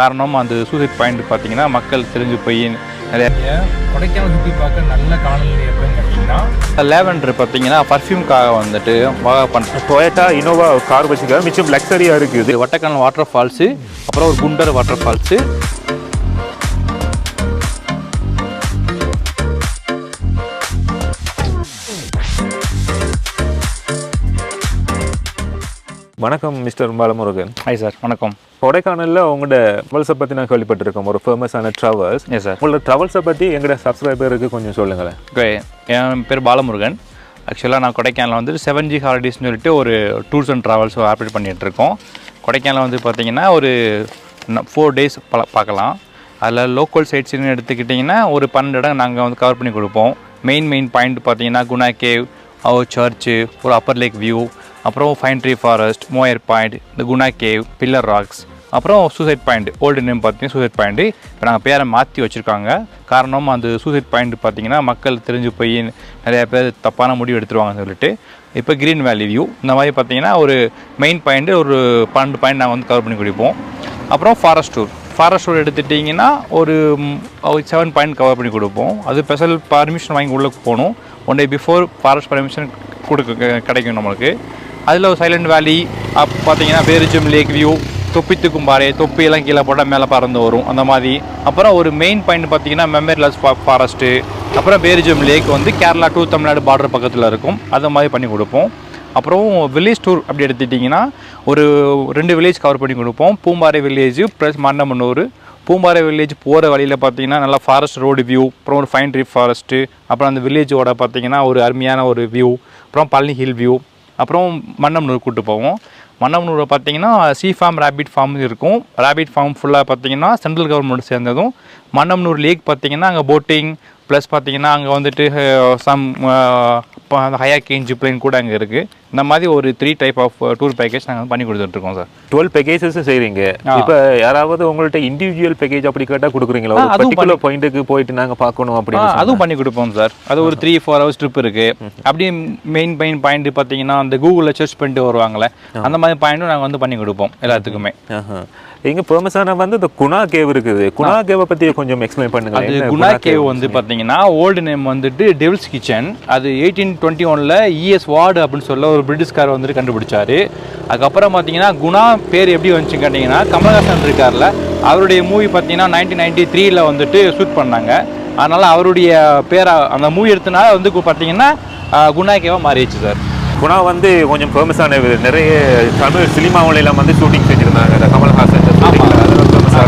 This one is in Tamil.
காரணம் அந்த சூசைட் பாயிண்ட் பார்த்தீங்கன்னா மக்கள் தெரிஞ்சு போய் நிறைய கொடைக்கானல் சுற்றி பார்க்க நல்ல காலநிலை எப்படின்னு கேட்டிங்கன்னா லேவண்டர் பார்த்தீங்கன்னா பர்ஃப்யூம்காக வந்துட்டு பாக பண்ணுறோம் டொயட்டா இனோவா கார் வச்சுக்க மிச்சம் லக்ஸரியா இருக்குது. வட்டக்கானல் வாட்டர் ஃபால்ஸு அப்புறம் ஒரு குண்டர் வாட்டர் ஃபால்ஸு வணக்கம் மிஸ்டர் பாலமுருகன். ஹாய் சார் வணக்கம். கொடைக்கானல்ல உங்களோட ட்ராவல்ஸை பத்தி நான் கேள்விப்பட்டிருக்கேன். ஒரு ஃபேமஸான ட்ராவல்ஸ் எஸ் சார் உங்களோட ட்ராவல்ஸை பத்தி எங்களோட சப்ஸ்கிரைபருக்கு கொஞ்சம் சொல்லுங்களேன். ஓகே என் பேர் பாலமுருகன். ஆக்சுவலாக நான் கொடைக்கானல் வந்துட்டு செவன் ஜி ஹாலிடேஸ்னு சொல்லிட்டு ஒரு டூர்ஸ் அண்ட் ட்ராவல்ஸ் ஆப்ரேட் பண்ணிகிட்டு இருக்கோம் கொடைக்கானல் வந்து பார்த்தீங்கன்னா ஒரு ஃபோர் டேஸ் பல பார்க்கலாம் அதில் லோக்கல் சைட்ஸ்னு எடுத்துக்கிட்டிங்கன்னா ஒரு பன்னெண்டு இடம் நாங்கள் வந்து கவர் பண்ணி கொடுப்போம். மெயின் மெயின் பாயிண்ட் பார்த்தீங்கன்னா குணா கேவ் அவர் சர்ச்சு ஒரு அப்பர் லேக் வியூ அப்புறம் pine tree forest Moir point இந்த குணா கேவ் பில்லர் ராக்ஸ் அப்புறம் சூசைட் பாயிண்ட் ஓல்டு நேம் பார்த்தீங்கன்னா சூசைட் பாயிண்ட் இப்போ நாங்கள் பேரை மாற்றி வச்சுருக்காங்க. காரணம் அந்த சூசைட் பாயிண்ட் பார்த்தீங்கன்னா மக்கள் தெரிஞ்சு போய் நிறையா பேர் தப்பான முடிவு எடுத்துருவாங்கன்னு சொல்லிட்டு இப்போ க்ரீன் வேலி வியூ இந்த மாதிரி பார்த்தீங்கன்னா ஒரு மெயின் பாயிண்ட் ஒரு பன்னெண்டு பாயிண்ட் நாங்கள் வந்து கவர் பண்ணி கொடுப்போம். அப்புறம் ஃபாரஸ்ட் டூர் ஃபாரஸ்ட் டூர் எடுத்துட்டிங்கன்னா ஒரு செவன் பாயிண்ட் கவர் பண்ணி கொடுப்போம். அது ஸ்பெஷல் பர்மிஷன் வாங்கி உள்ளே போகணும். One day before forest permission கொடுக்க கிடைக்கும் நம்மளுக்கு. அதில் ஒரு சைலண்ட் வேலி அப் பார்த்தீங்கன்னா பேரிஜம் லேக் வியூ தொப்பி தூக்கும்பாறை தொப்பியெல்லாம் கீழே போட்டால் மேலே பறந்து வரும் அந்த மாதிரி. அப்புறம் ஒரு மெயின் பாயிண்ட் பார்த்தீங்கன்னா மெமரிலஸ் ஃபாரஸ்ட்டு அப்புறம் பேரிஜம் லேக் வந்து கேரளா டு தமிழ்நாடு பார்டர் பக்கத்தில் இருக்கும். அது மாதிரி பண்ணி கொடுப்போம். அப்புறம் வில்லேஜ் டூர் அப்படி எடுத்துட்டிங்கன்னா ஒரு ரெண்டு வில்லேஜ் கவர் பண்ணி கொடுப்போம். Poombarai village plus Mannavanur Poombarai village போகிற வழியில் பார்த்தீங்கன்னா நல்லா ஃபாரஸ்ட் ரோடு வியூ அப்புறம் ஒரு ஃபைன் ட்ரீ ஃபாரஸ்ட்டு அப்புறம் அந்த வில்லேஜோட பார்த்தீங்கன்னா ஒரு அருமையான ஒரு வியூ அப்புறம் பழனி ஹில் வியூ அப்புறம் மன்னம்னூர் கூட்டு போவோம். மன்னம்னூரை பார்த்தீங்கன்னா சி ஃபார்ம் ரேபிட் ஃபார்ம் இருக்கும். ரேபிட் ஃபார்ம் ஃபுல்லாக பார்த்தீங்கன்னா சென்ட்ரல் கவர்மெண்ட் சேர்ந்ததும். மன்னம்னூர் லேக் பார்த்தீங்கன்னா அங்கே போட்டிங் ப்ளஸ் பார்த்தீங்கன்னா அங்கே வந்துட்டு சம் ஹயாக்கிங் ஜிப்லைன் கூட அங்கே இருக்குது இந்த மாதிரி ஒரு three type of tour package நாங்கள் பண்ணி கொடுத்துட்ருக்கோம் சார் டுவெல் பேக்கேஜஸ் செய்றீங்க. இப்போ யாராவது உங்கள்ட்ட இண்டிவிஜுவல் பேக்கேஜ் அப்படி கேட்டா கொடுக்குறீங்களா? அதுவும் பர்டிகுலர் பாயிண்ட்டுக்கு போயிட்டு நாங்க பார்க்கணும் அப்படின்னு அதுவும் பண்ணி கொடுப்போம் சார் அது ஒரு த்ரீ ஃபோர் ஹவர்ஸ் ட்ரிப் இருக்கு. அப்படியே மெயின் மெயின் பாயிண்ட் பார்த்தீங்கன்னா அந்த கூகுளில் சர்ச் பண்ணிட்டு வருவாங்களே அந்த மாதிரி பாயிண்ட்டும் நாங்கள் வந்து பண்ணி கொடுப்போம் எல்லாத்துக்குமே. இங்க ஃபேமஸான வந்து இந்த குணா கேவ் இருக்குது. குணா கேவை பத்தி கொஞ்சம் எக்ஸ்பிளைன் பண்ணுங்க அது குணா கேவ் வந்து பார்த்தீங்கன்னா ஓல்டு நேம் வந்துட்டு டெவில்ஸ் கிச்சன் அது எயிட்டீன் டுவெண்ட்டி ஒனில் இஎஸ் வார்டு அப்படின்னு சொல்ல ஒரு பிரிட்டிஷ்கார் வந்துட்டு கண்டுபிடிச்சாரு. அதுக்கப்புறம் பார்த்தீங்கன்னா குணா பேர் எப்படி வந்துச்சுன்னு கேட்டிங்கன்னா கமலஹாசன் இருக்கார்ல அவருடைய மூவி பார்த்தீங்கன்னா நைன்டீன் நைன்டி த்ரீல வந்துட்டு ஷூட் பண்ணாங்க. அதனால அவருடைய பேரை அந்த மூவி எடுத்தனால வந்து பார்த்தீங்கன்னா ஆஹ், குணா கேவாக மாறிடுச்சு சார். குணா வந்து கொஞ்சம் ஃபேமஸான நிறைய தமிழ் சினிமாவில எல்லாம் வந்து ஷூட்டிங் செஞ்சிருந்தாங்க கமல்ஹாசன். அதுல